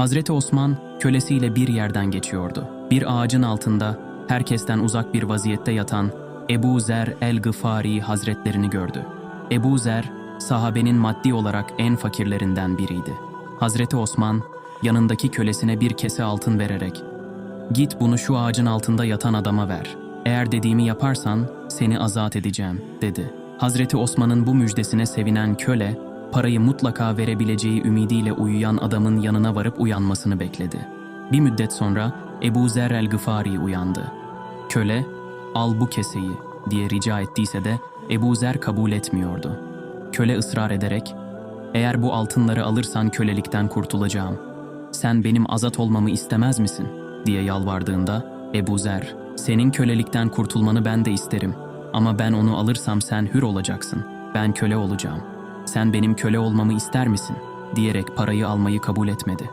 Hazreti Osman kölesiyle bir yerden geçiyordu. Bir ağacın altında herkesten uzak bir vaziyette yatan Ebu Zer el-Gıfari hazretlerini gördü. Ebu Zer, sahabenin maddi olarak en fakirlerinden biriydi. Hazreti Osman, yanındaki kölesine bir kese altın vererek, ''Git bunu şu ağacın altında yatan adama ver. Eğer dediğimi yaparsan seni azat edeceğim.'' dedi. Hazreti Osman'ın bu müjdesine sevinen köle, parayı mutlaka verebileceği ümidiyle uyuyan adamın yanına varıp uyanmasını bekledi. Bir müddet sonra Ebu Zer el-Gıfari uyandı. Köle, al bu keseyi diye rica ettiyse de Ebu Zer kabul etmiyordu. Köle ısrar ederek, eğer bu altınları alırsan kölelikten kurtulacağım. Sen benim azat olmamı istemez misin? diye yalvardığında Ebu Zer, senin kölelikten kurtulmanı ben de isterim. Ama ben onu alırsam sen hür olacaksın. Ben köle olacağım. Sen benim köle olmamı ister misin? diyerek parayı almayı kabul etmedi.